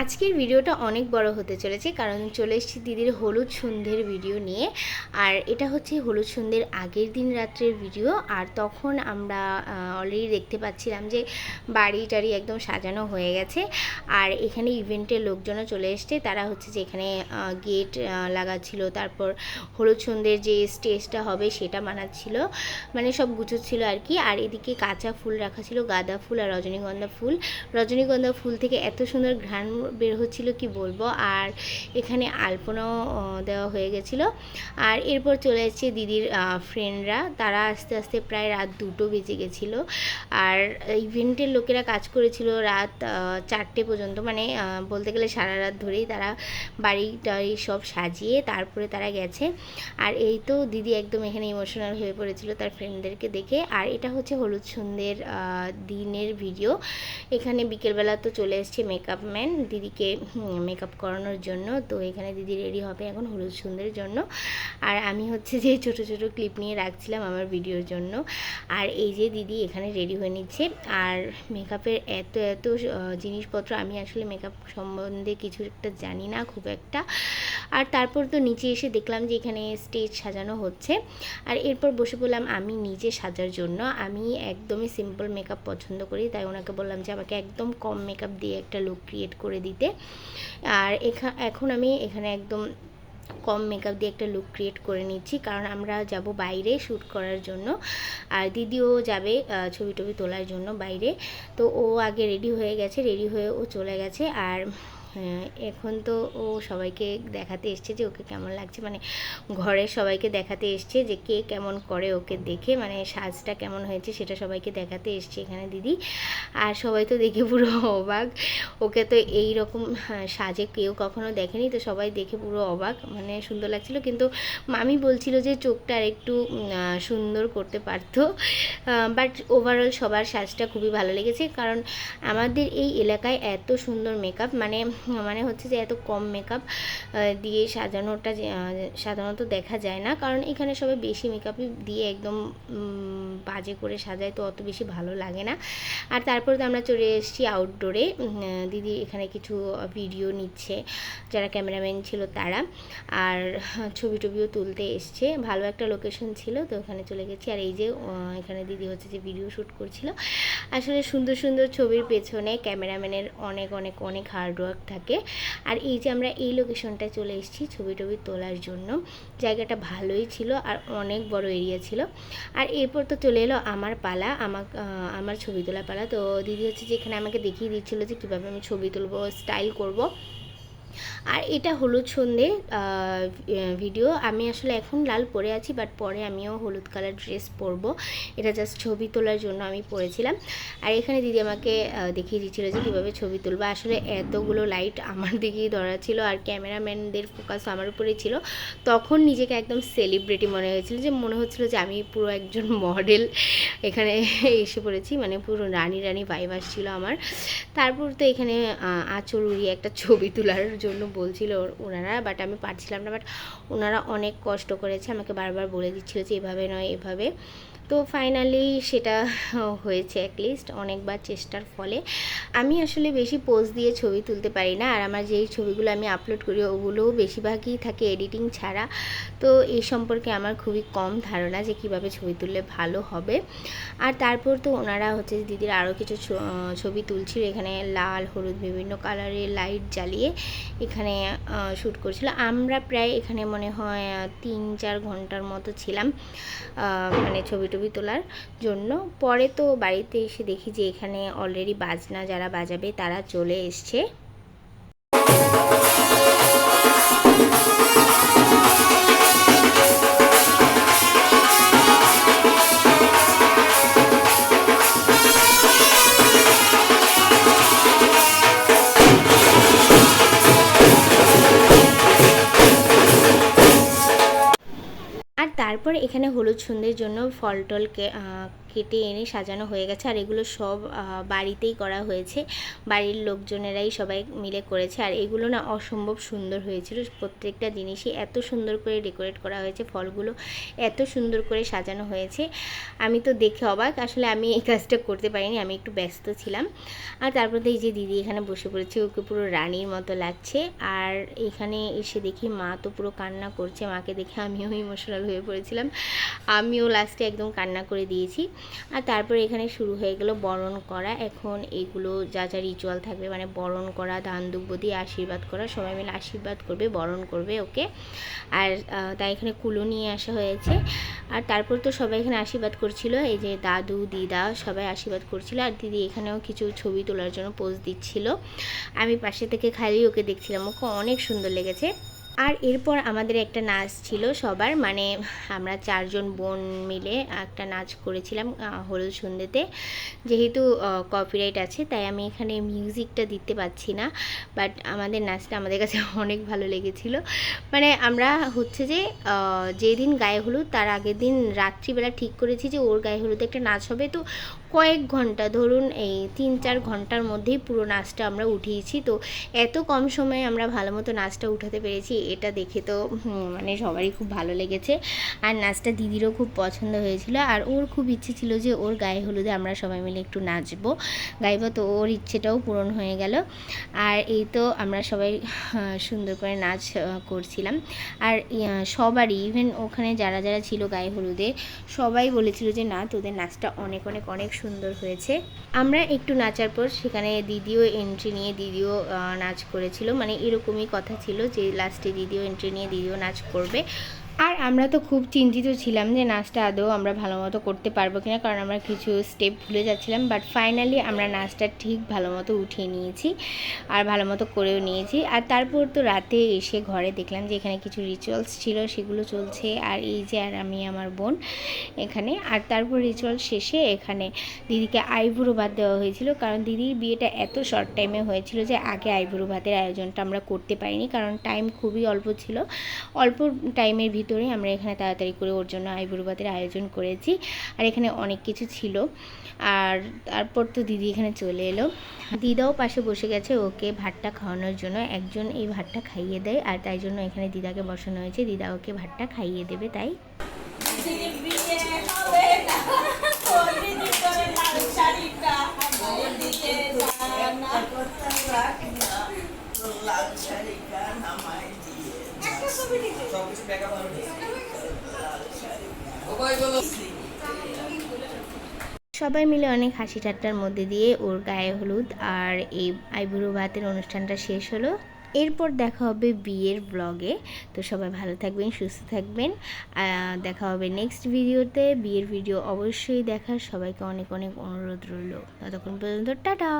আজকের ভিডিওটা অনেক বড় হতে চলেছে, কারণ চলে এসেছি দিদির হলুদ সন্ধ্যের ভিডিও নিয়ে। আর এটা হচ্ছে হলুদ সন্ধ্যের আগের দিন রাত্রের ভিডিও, আর তখন আমরা অলরেডি দেখতে পাচ্ছিলাম যে বাড়ি টাড়ি একদম সাজানো হয়ে গেছে। আর এখানে ইভেন্টের লোকজনও চলে এসছে, তারা হচ্ছে যে এখানে গেট লাগাচ্ছিল, তারপর হলুদ সন্ধ্যের যে স্টেজটা হবে সেটা বানাচ্ছিল মানে সব গুছোচ্ছিল আর কি। আর এদিকে কাঁচা ফুল রাখা ছিল, গাঁদা ফুল আর রজনীগন্ধা ফুল। রজনীগন্ধা ফুল থেকে এত সুন্দর ঘ্রাণ বের হচ্ছিল কি বলব? আর এখানে আলপনাও দেওয়া হয়ে গেছিল। আর এরপর চলে এসেছে দিদির ফ্রেন্ডরা তারা আস্তে আস্তে প্রায় রাত দুটো বেজে গেছিল। আর ইভেন্টের লোকেরা কাজ করেছিল রাত চারটে পর্যন্ত। মানে বলতে গেলে সারা রাত ধরেই তারা বাড়ি টাড়ি সব সাজিয়ে তারপরে তারা গেছে। আর এই তো দিদি একদম এখানে ইমোশনাল হয়ে পড়েছিল তার ফ্রেন্ডদেরকে দেখে। আর এটা হচ্ছে হলুদ সন্ধ্যের দিনের ভিডিও এখানে বিকেলবেলা তো চলে এসছে মেকআপ ম্যান দিদিকে মেকআপ করানোর জন্য। তো এখানে দিদি রেডি হবে এখন হলুদ সুন্দরের জন্য। আর আমি হচ্ছে যে ছোট ছোট ক্লিপ নিয়ে রাখছিলাম আমার ভিডিওর জন্য। আর এই যে দিদি এখানে রেডি হয়ে নিচ্ছে। আর মেকআপের এত এত জিনিসপত্র আমি আসলে মেকআপ সম্বন্ধে কিছু একটা জানি না খুব একটা। আর তারপর তো নিচে এসে দেখলাম যে এখানে স্টেজ সাজানো হচ্ছে। আর এরপর বসে বললাম, আমি নিজে সাজার জন্য। আমি একদমই সিম্পল মেকআপ পছন্দ করি। তাই ওনাকে বললাম যে, আমাকে একদম কম মেকআপ দিয়ে একটা লুক ক্রিয়েট করে দিতে। আর এখন আমি এখানে একদম কম মেকআপ দিয়ে একটা লুক ক্রিয়েট করে নিচ্ছি, কারণ আমরা যাব বাইরে শ্যুট করার জন্য। আর দিদিও যাবে ছবি টবি তোলার জন্য বাইরে। তো ও আগে রেডি হয়ে গেছে রেডি হয়ে ও চলে গেছে। আর এখন তো ও সবাইকে দেখাতে এসছে যে ওকে কেমন লাগছে। মানে ঘরের সবাইকে দেখাতে এসছে যে কে কেমন করে ওকে দেখে মানে সাজটা কেমন হয়েছে সেটা সবাইকে দেখাতে এসছে এখানে দিদি। আর সবাই তো দেখে পুরো অবাক। ওকে তো এই রকম হ্যাঁ, সাজে কেউ কখনো দেখেনি তো সবাই দেখে পুরো অবাক মানে সুন্দর লাগছিল। কিন্তু মামি বলছিল যে চোখটা আর একটু সুন্দর করতে পারতো। বাট ওভারঅল সবার সাজটা খুবই ভালো লেগেছে। কারণ আমাদের এই এলাকায় এত সুন্দর মেকআপ মানে মানে হচ্ছে যে এত কম মেকআপ দিয়ে সাজানোটা সাধারণত দেখা যায় না। কারণ এখানে সবাই বেশি মেকআপ দিয়ে একদম বাজে করে সাজায়, তো অত বেশি ভালো লাগে না। আর তারপর তো আমরা চলে এসেছি আউটডোরে দিদি এখানে কিছু ভিডিও নিচ্ছে, যারা ক্যামেরাম্যান ছিল তারা। আর, ছবি টবিও তুলতে এসছে। ভালো একটা লোকেশন ছিল, তো ওখানে চলে গেছি। আর এই যে এখানে দিদি হচ্ছে যে ভিডিও শ্যুট করছিল। আসলে সুন্দর সুন্দর ছবির পেছনে ক্যামেরাম্যানের অনেক অনেক অনেক হার্ডওয়ার্ক থাকে। আর এই যে আমরা এই লোকেশনটায় চলে এসেছি ছবি টবি তোলার জন্য। জায়গাটা ভালোই ছিল আর অনেক বড় এরিয়া ছিল। আর এরপর তো চলে এলো আমার পালা আমার আমার ছবি তোলা পালা। তো দিদি হচ্ছে যে এখানে আমাকে দেখিয়ে দিচ্ছিল যে কীভাবে আমি ছবি তুলবো স্টাইল করব। আর এটা হলুদ সন্ধে ভিডিও আমি আসলে এখন লাল পরে আছি বাট পরে আমিও হলুদ কালার ড্রেস পরবো। এটা জাস্ট ছবি তোলার জন্য আমি পরেছিলাম। আর এখানে দিদি আমাকে দেখিয়ে দিচ্ছিল যে কীভাবে ছবি তুলবো। আসলে এতগুলো লাইট আমার দিকেই ধরা ছিল আর ক্যামেরাম্যানদের ফোকাস আমার উপরেই ছিল। তখন নিজেকে একদম সেলিব্রিটি মনে হয়েছিল যে মনে হচ্ছিল যে আমি পুরো একজন মডেল এখানে এসে পড়েছি। মানে পুরো রানী রানী ভাইব আসছিল আমার। তারপর তো এখানে আঁচল উড়িয়ে একটা ছবি তোলার জন্য বলছিল ওনারা বাট আমি পারছিলাম না বাট ওনারা অনেক কষ্ট করেছে, আমাকে বারবার বলে দিচ্ছিল যে এভাবে নয়, এভাবে। তো ফাইনালি সেটা হয়েছে অ্যাটলিস্ট অনেকবার চেষ্টার ফলে। আমি আসলে বেশি পোজ দিয়ে ছবি তুলতে পারি না, আর আমার যেই ছবিগুলো আমি আপলোড করি ওগুলোও বেশিরভাগই থাকে এডিটিং ছাড়া। তো এই সম্পর্কে আমার খুবই কম ধারণা যে কীভাবে ছবি তুললে ভালো হবে। আর তারপর তো ওনারা হচ্ছে দিদির আরও কিছু ছবি তুলছিল, এখানে লাল, হলুদ, বিভিন্ন কালারের লাইট জ্বালিয়ে এখানে শ্যুট করছিল। আমরা প্রায় এখানে মনে হয় তিন চার ঘণ্টার মতো ছিলাম মানে ছবি টবি তোলার জন্য। পরে তো বাড়িতে এসে দেখি যে এখানে অলরেডি বাজনা যারা বাজাবে তারা চলে এসছে। তারপর এখানে হলুদ সন্ধ্যের জন্য ফল টল কেটে এনে সাজানো হয়ে গেছে। আর এগুলো সব বাড়িতেই করা হয়েছে। বাড়ির লোকজনেরাই সবাই মিলে করেছে। আর এগুলো না অসম্ভব সুন্দর হয়েছিল। প্রত্যেকটা জিনিসই এত সুন্দর করে ডেকোরেট করা হয়েছে, ফলগুলো এত সুন্দর করে সাজানো হয়েছে। আমি তো দেখে অবাক। আসলে আমি এই কাজটা করতে পারিনি, আমি একটু ব্যস্ত ছিলাম। আর তারপর এই যে দিদি এখানে বসে পড়েছে, ওকে পুরো রানীর মতো লাগছে। আর এখানে এসে দেখি মা তো পুরো কান্না করছে। মাকে দেখে আমিও ইমোশনাল হয়ে পড়েছিলাম আমিও লাস্টে একদম কান্না করে দিয়েছি। আর তারপর এখানে শুরু হয়ে গেল বরণ করা। এখন এগুলো যা যা রিচুয়াল থাকবে মানে বরণ করা, দান দুব্য দিয়ে আশীর্বাদ করা, সবাই মিলে আশীর্বাদ করবে, বরণ করবে ওকে। আর তাই এখানে কুলো নিয়ে আসা হয়েছে। আর তারপর তো সবাই এখানে আশীর্বাদ করছিল। এই যে দাদু, দিদা সবাই আশীর্বাদ করছিল। আর দিদি এখানেও কিছু ছবি তোলার জন্য পোজ দিচ্ছিল। আমি পাশে থেকে খালি ওকে দেখছিলাম। ওকে অনেক সুন্দর লেগেছে। আর এরপর আমাদের একটা নাচ ছিল সবার মানে আমরা চারজন বোন মিলে একটা নাচ করেছিলাম হলুদ সন্ধ্যেতে। যেহেতু কপিরাইট আছে, তাই আমি এখানে মিউজিকটা দিতে পারছি না বাট আমাদের নাচটা আমাদের কাছে অনেক ভালো লেগেছিল। মানে আমরা হচ্ছে যে যেদিন গায়ে হলুদ, তার আগের দিন রাত্রিবেলা ঠিক করেছি যে, ওর গায়ে হলুদে একটা নাচ হবে, তো কয়েক ঘণ্টা, ধরুন এই তিন চার ঘণ্টার মধ্যেই পুরো নাচটা আমরা উঠিয়েছি। তো এত কম সময়ে আমরা ভালো মতো নাচটা উঠাতে পেরেছি, এটা দেখে তো মানে সবারই খুব ভালো লেগেছে। আর নাচটা দিদিরও খুব পছন্দ হয়েছিল। আর ওর খুব ইচ্ছে ছিল যে ওর গায়ে হলুদে আমরা সবাই মিলে একটু নাচবো। গাইবো তো ওর ইচ্ছেটাও পূরণ হয়ে গেল। আর এই তো আমরা সবাই সুন্দর করে নাচ করছিলাম। আর সবারই ইভেন ওখানে যারা যারা ছিল গায়ে হলুদে, সবাই বলেছিল যে, না, তোদের নাচটা অনেক অনেক অনেক সুন্দর হয়েছে। আমরা একটু নাচার পর সেখানে দিদিও এন্ট্রি নিয়ে দিদিও নাচ করেছিল। মানে এরকমই কথা ছিল যে লাস্টে দিদিও এন্ট্রি নিয়ে দিদিও নাচ করবে। আর আমরা তো খুব চিন্তিত ছিলাম যে নাচটা আদৌ আমরা ভালো মতো করতে পারব কিনা, কারণ আমরা কিছু স্টেপ ভুলে যাচ্ছিলাম বাট ফাইনালি আমরা নাচটা ঠিক ভালো মতো উঠিয়ে নিয়েছি আর ভালো মতো করেও নিয়েছি। আর তারপর তো রাতে এসে ঘরে দেখলাম যে এখানে কিছু রিচুয়ালস ছিল, সেগুলো চলছে। আর এই যে আর আমি, আমার বোন এখানে। আর তারপর রিচুয়াল শেষে এখানে দিদিকে আইবুড়ো ভাত দেওয়া হয়েছিল, কারণ দিদির বিয়েটা এত শর্ট টাইমে হয়েছিল যে আগে আইবুড়ো ভাতের আয়োজনটা আমরা করতে পারিনি, কারণ টাইম খুবই অল্প ছিল। অল্প টাইমের ভিতরে আমরা এখানে তাড়াতাড়ি করে ওর জন্য আইবুড়ো ভাতের আয়োজন করেছি। আর এখানে অনেক কিছু ছিল। আর তারপর তো দিদি এখানে চলে এলো। দিদাও পাশে বসে গেছে ওকে ভাতটা খাওয়ানোর জন্য। একজন এই ভাতটা খাইয়ে দেয় আর তাই জন্য এখানে দিদাকে বসানো হয়েছে। দিদা ওকে ভাতটা খাইয়ে দেবে তাই। লাল শাড়িটা নামাই দিয়ে সবাই মিলে অনেক হাসি ঠাট্টার মধ্যে দিয়ে ওর গায়ে হলুদ আর এই আইবুড়ো ভাতের অনুষ্ঠানটা শেষ হলো। এরপর দেখা হবে বিয়ের ব্লগে তো সবাই ভালো থাকবেন, সুস্থ থাকবেন। দেখা হবে নেক্সট ভিডিওতে বিয়ের ভিডিও অবশ্যই দেখার সবাইকে অনেক অনেক অনুরোধ রইল। ততক্ষণ পর্যন্ত টাটা!